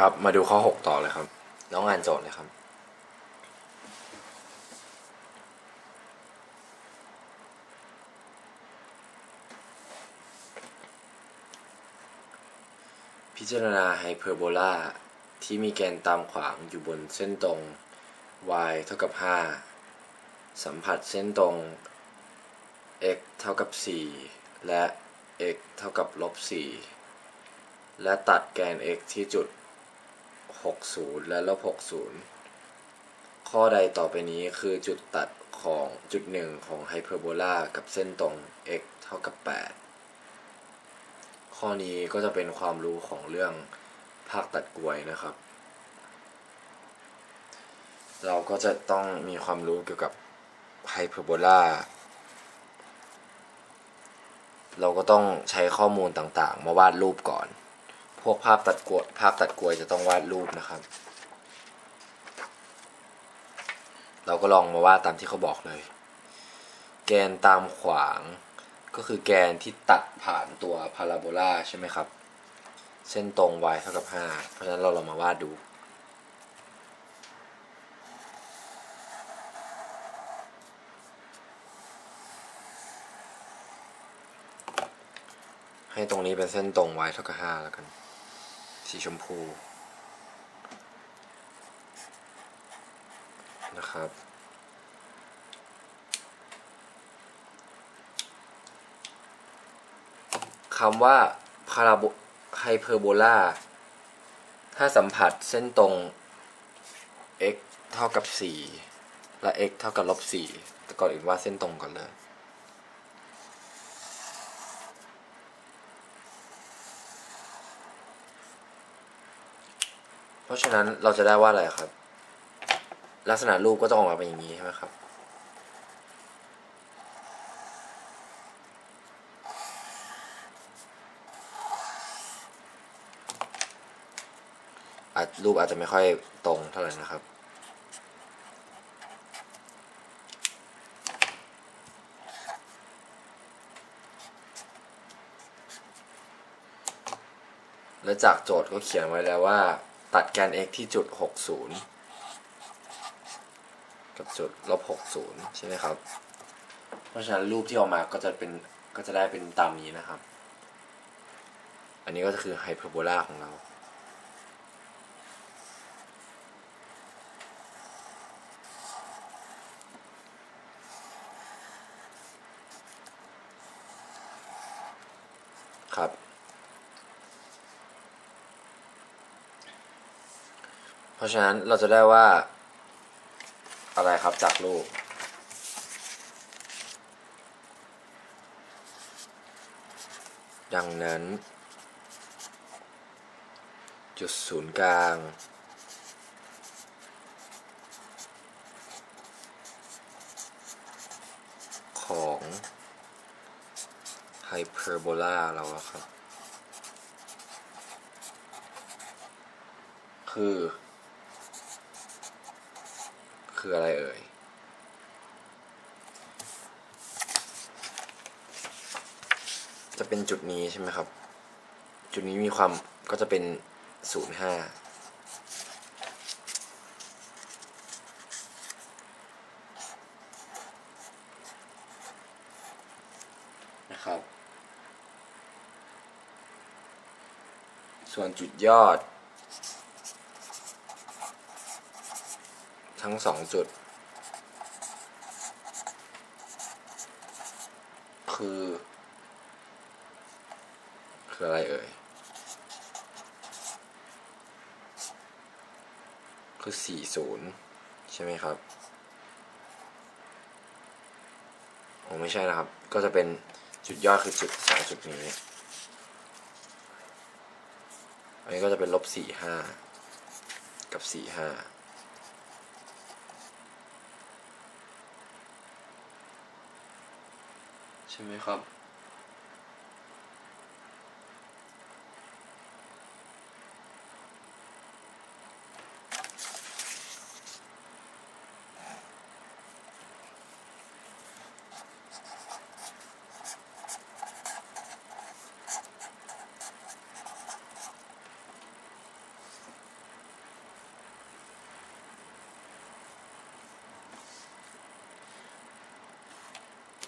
ครับ มาดูข้อ 6 ต่อเลยครับ น้องอ่านโจทย์เลยครับ พิจารณาไฮเปอร์โบลาที่มีแกนตามขวางอยู่บนเส้นตรง y เท่ากับ 5 สัมผัสเส้นตรง x เท่ากับ 4 และ x เท่ากับลบ 4 และตัดแกน x ที่จุด 60 และลบ60 ข้อใดต่อไปนี้คือจุดตัดของจุดหนึ่งของไฮเปอร์โบลากับเส้นตรง x เท่ากับ 8 ข้อนี้ก็จะเป็นความรู้ของเรื่องภาคตัดกลวยนะครับ เราก็จะต้องมีความรู้เกี่ยวกับไฮเปอร์โบลาเราก็ต้องใช้ข้อมูลต่างๆ มาวาดรูปก่อน พวกภาพตัดกลวยภาพตัดกลวยจะต้องวาดรูปนะครับ เราก็ลองมาวาดตามที่เขาบอกเลย แกนตามขวางก็คือแกนที่ตัดผ่านตัวพาราโบลาใช่ไหมครับ เส้นตรง y เท่ากับ 5 เพราะฉะนั้นเราลองมาวาดดูให้ตรงนี้เป็นเส้นตรง y เท่ากับ 5 แล้วกัน สีชมพูนะครับ คำว่าพาราโบไฮเปอร์โบลาถ้าสัมผัสเส้นตรง x เท่ากับ 4 และ x เท่ากับลบ4แต่ก่อนอื่นว่าดเส้นตรงก่อนเลย ราะฉะนั้นเราจะได้ว่าอะไรครับ ลักษณะรูปก็จะออกมาเป็นอย่างนี้ใช่ไหมครับ อาจรูปอาจจะไม่ค่อยตรงเท่าไหร่นะครับและจากโจทย์ก็เขียนไว้แล้วว่า ตัดแกน x ที่จุด 60 กับจุดลบ 60 ใช่ไหมครับ เพราะฉะนั้นรูปที่ออกมาก็จะเป็นก็จะได้เป็นตามนี้นะครับ อันนี้ก็คือไฮเปอร์โบลาของเรา ครับ เพราะฉะนั้นเราจะได้ว่า อะไรครับจากรูป ดังนั้น จุดศูนย์กลางของไฮเปอร์โบลาเราครับ คือ คืออะไรเอ่ย จะเป็นจุดนี้ใช่ไหมครับ จุดนี้มีความก็จะเป็นศูนย์ห้านะครับ ส่วนจุดยอด ทั้งสองจุด คือ คืออะไรเอ่ย คือสี่ศูนย์ใช่ไหมครับโอ้ไม่ใช่นะครับ ก็จะเป็นจุดยอดคือจุดสองจุดนี้อันนี้ก็จะเป็นลบสี่ห้ากับสี่ห้า ช่ไหมครับ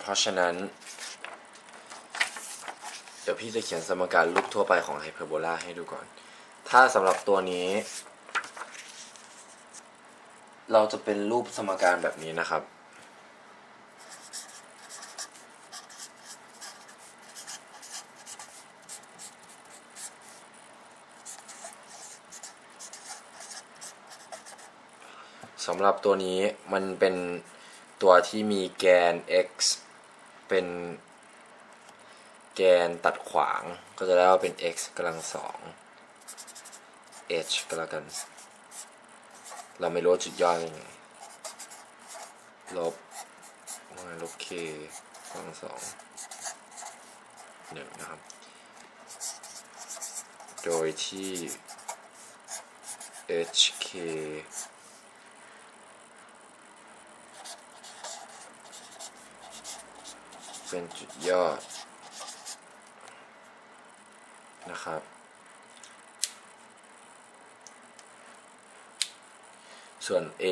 เพราะฉะนั้น เดี๋ยวพี่จะเขียนสมการรูปทั่วไปของไฮเปอร์โบลาให้ดูก่อน ถ้าสำหรับตัวนี้ เราจะเป็นรูปสมการแบบนี้นะครับ สำหรับตัวนี้มันเป็นตัวที่มีแกน x เป็น แกนตัดขวางก็จะได้ว่าเป็น x กำลังสอง h ก็แล้วกัน เราไม่รู้จุดย่อยังไงลบลบ k กำลังสองหนึ่งนะครับ โดยที่ hk เป็นจุดยอด นะครับ ส่วน A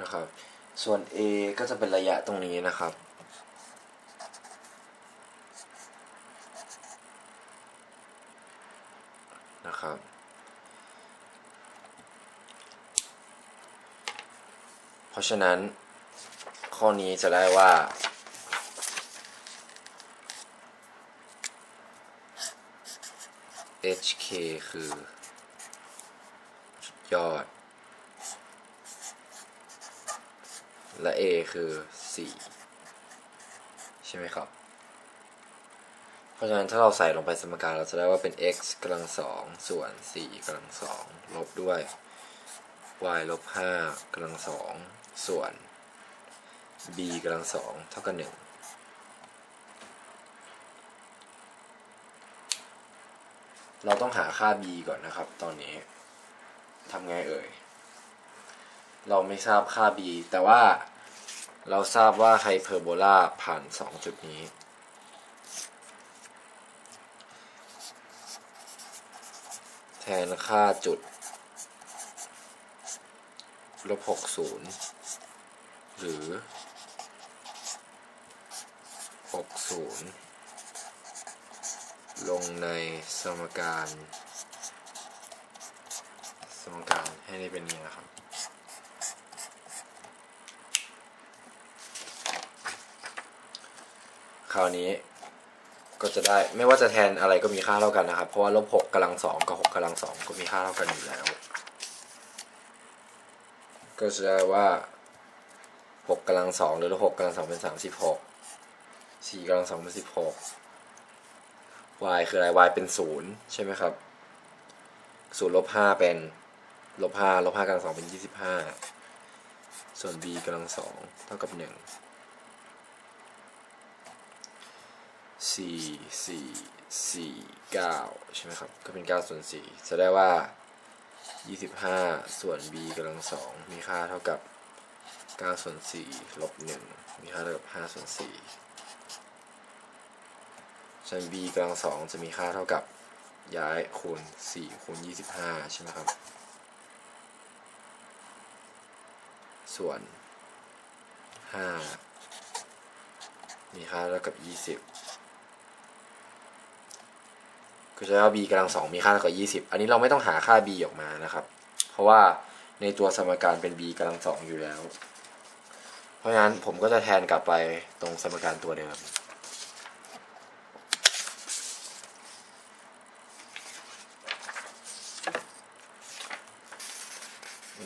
นะครับ ส่วน A ก็จะเป็นระยะตรงนี้นะครับนะครับ เพ ราะฉะนั้น ข้อนี้จะได้ว่า HK คือจุดยอด และ A คือ 4 ใช่ไหมครับ เพราะฉะนั้นถ้าเราใส่ลงไปสมการเราจะได้ว่าเป็น x กำลังสองส่วน 4กำลังสองลบด้วย y ลบ5กำลังสอง ส่วน b กำลังสองเท่ากับ1เราต้องหาค่า b ก่อนนะครับ ตอนนี้ทำไงเอ่ย เราไม่ทราบค่า b แต่ว่าเราทราบว่าไฮเปอร์โบลาผ่าน2จุดนี้ แทนค่าจุดลบ60 หรือ 60 ลงในสมการ สมการให้ได้เป็นนี้นะครับ คราวนี้ก็จะได้ไม่ว่าจะแทนอะไรก็มีค่าเท่ากันนะครับ เพราะว่าลบหกกำลังสองกับหกกำลังสองก็มีค่าเท่ากันอยู่แล้ว ก็จะได้ว่า หกกำลังสองหรือหกกำลังสองเป็นสามสิบหกสี่กำลังสองเป็นสิบหก y คืออะไร y เป็นศูนย์ใช่ไหมครับศูนย์ลบห้าเป็นลบห้าลบห้ากำลังสองเป็นยี่สิบห้าส่วน b กำลังสองเท่ากับหนึ่งสี่สี่สี่เก้าใช่ไหมครับ ก็เป็นเก้าส่วนสี่จะได้ว่ายี่สิบห้าส่วน b กำลังสองมีค่าเท่ากับ เก้าส่วนสี่ลบหนึ่งมีค่าเท่ากับห้าส่วนสี่ส่วน b กำลังสองจะมีค่าเท่ากับย้ายคูณสี่คูณยี่สิบห้าใช่ไหมครับ ส่วนห้ามีค่าเท่ากับยี่สิบก็จะได้ว่า b กำลังสองมีค่าเท่ากับยี่สิบอันนี้เราไม่ต้องหาค่า b ออกมานะครับ เพราะว่า ในตัวสมการเป็น b กำลังสองอยู่แล้ว เพราะฉะนั้นผมก็จะแทนกลับไปตรงสมการตัวเดิม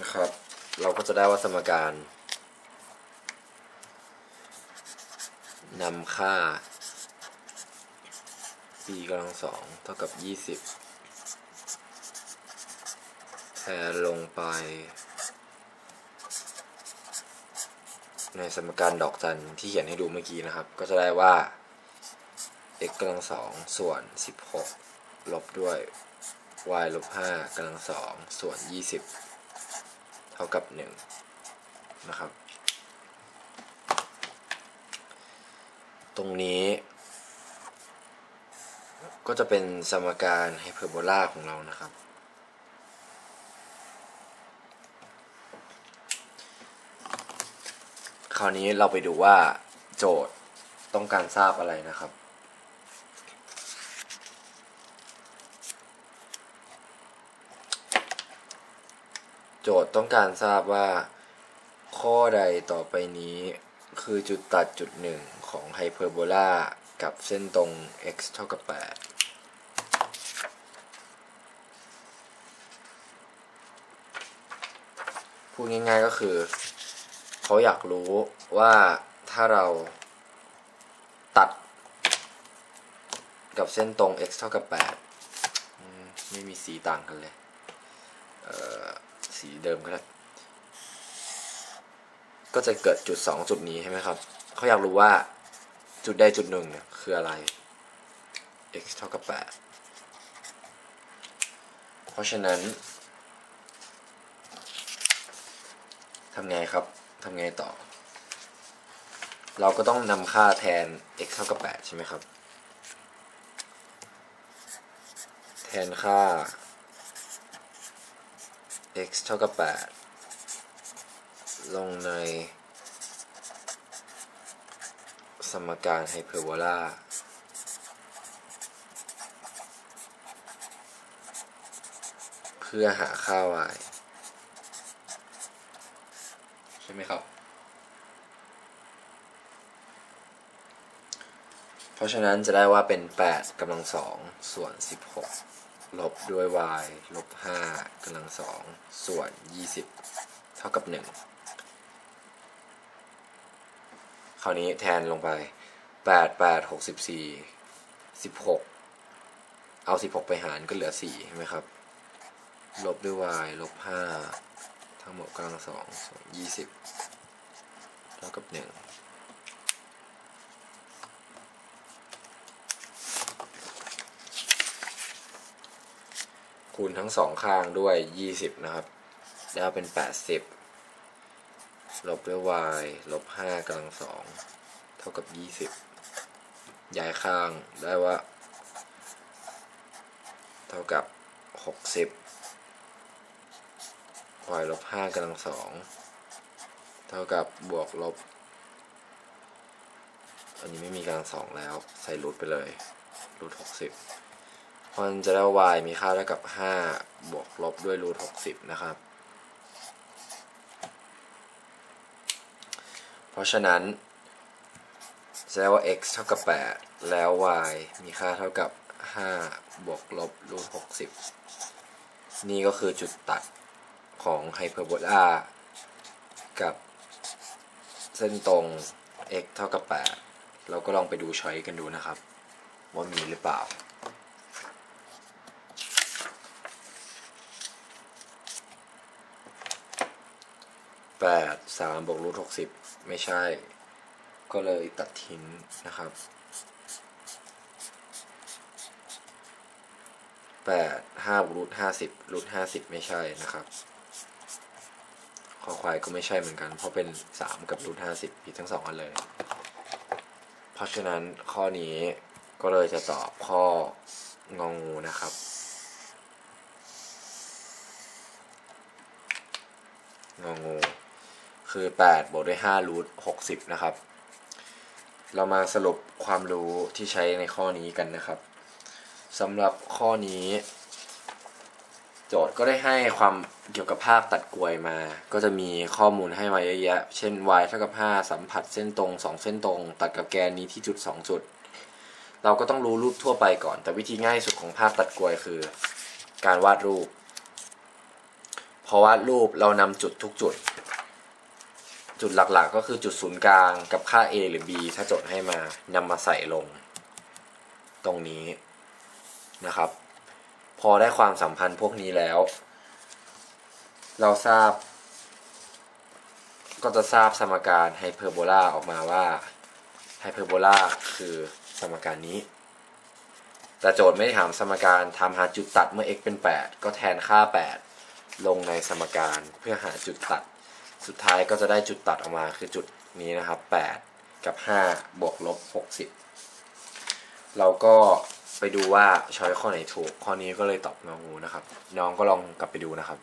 นะครับ เราก็จะได้ว่าสมการนำค่า b กำลังสองเท่ากับยี่สิบ แทนลงไป ในสมการดอกจันที่เขียนให้ดูเมื่อกี้นะครับ ก็จะได้ว่า x กำลังสองส่วน 16 ลบด้วย y ลบ5กำลังสองส่วน 20 เท่ากับ 1 นะครับ ตรงนี้ก็จะเป็นสมการไฮเปอร์โบลาของเรานะครับ ราวนี้เราไปดูว่าโจทย์ต้องการทราบอะไรนะครับ โจทย์ต้องการทราบว่า ข้อใดต่อไปนี้ คือจุดตัดจุดหนึ่งของไฮเปอร์โบลากับเส้นตรง x เท่ากับ 8พูดง่ายๆก็คือ เขาอยากรู้ว่าถ้าเราตัดกับเส้นตรง x เท่ากับ 8 ไม่มีสีต่างกันเลยเสีเดิมก็ได้ ก็จะเกิดจุด 2 จุดนี้ใช่ไหมครับ เขาอยากรู้ว่าจุดใดจุดหนึ่งเนี่ยคืออะไร x เท่ากับ 8 เพราะฉะนั้นทำไงครับ ทำไงต่อ เราก็ต้องนำค่าแทน x เท่ากับ 8 ใช่ไหมครับ แทนค่า x เท่ากับ 8 ลงใน สมการไฮเปอร์โบลาเพื่อหาค่า y ใช่ไหมครับ เพราะฉะนั้นจะได้ว่าเป็น 8กำลังสองส่วน 16 ลบด้วย y ลบ5กำลังสองส่วน 20 เท่ากับ 1 คราวนี้แทนลงไป 8 8 64 16 เอา 16 ไปหารก็เหลือ4ใช่ไหมครับ ลบด้วย y ลบ5 ทั้งหมดกำลังสองส่วน20เท่ากับ1คูณทั้งสองข้างด้วย 20 นะครับได้วเป็น 80 ลบด้วย y ลบ5กำลังสองเท่ากับ 20 ย้ายข้างได้ว่า เท่ากับ 60 y ลบ5กำลังสองเท่ากับบวกลบ อันนี้ไม่มีกำลังสองแล้ว ใส่รูทไปเลยรูท60เพราะฉะนั้นจะได้ y มีค่าเท่ากับ5บวกลบด้วยรูท60นะครับ เพราะฉะนั้นจะได้ว่า x เท่ากับ 8 แล้ว y มีค่าเท่ากับ 5 บวกลบรูท60 นี่ก็คือจุดตัด ของไฮเปอร์โบลากับเส้นตรง x เท่ากับ 8 เราก็ลองไปดูช้อยกันดูนะครับ ว่ามีหรือเปล่า แปดสามบวกรูทหกสิบไม่ใช่ ก็เลยตัดทิ้งนะครับแปดห้าบวกรูทห้าสิบรูทห้าสิบไม่ใช่นะครับ ข้อควายก็ไม่ใช่เหมือนกัน เพราะเป็นสามกับรูทห้าสิบผิดทั้งสองอันเลย เพราะฉะนั้นข้อนี้ก็เลยจะตอบข้ององูนะครับ งองู คือ8บวกด้วย5รูท60 นะครับ เรามาสรุปความรู้ที่ใช้ในข้อนี้กันนะครับสำหรับข้อนี้ โจทย์ก็ได้ให้ความเกี่ยวกับภาพตัดกลวยมา ก็จะมีข้อมูลให้มาเยอะแยะ เช่น y เท่ากับ 5 สัมผัสเส้นตรง 2 เส้นตรง ตัดกับแกนนี้ที่จุด 2 จุด เราก็ต้องรู้รูปทั่วไปก่อน แต่วิธีง่ายสุดของภาพตัดกลวยคือ การวาดรูป พอวาดรูปเรานำจุดทุกจุด จุดหลักๆ ก็คือจุดศูนย์กลางกับค่า a หรือ b ถ้าโจทย์ให้มานำมาใส่ลง ตรงนี้นะครับ พอได้ความสัมพันธ์พวกนี้แล้ว เราทราบ ก็จะทราบสมการไฮเปอร์โบลาออกมาว่าไฮเปอร์โบลาคือสมการนี้ แต่โจทย์ไม่ได้ถามสมการทำหาจุดตัดเมื่อ x เป็น 8 ก็แทนค่า 8 ลงในสมการเพื่อหาจุดตัด สุดท้ายก็จะได้จุดตัดออกมาคือจุดนี้นะครับ 8 กับ 5 บวกลบ 60 เราก็ ไปดูว่าช้อยข้อไหนถูก ข้อนี้ก็เลยตอบงองูนะครับ น้องก็ลองกลับไปดูนะครับ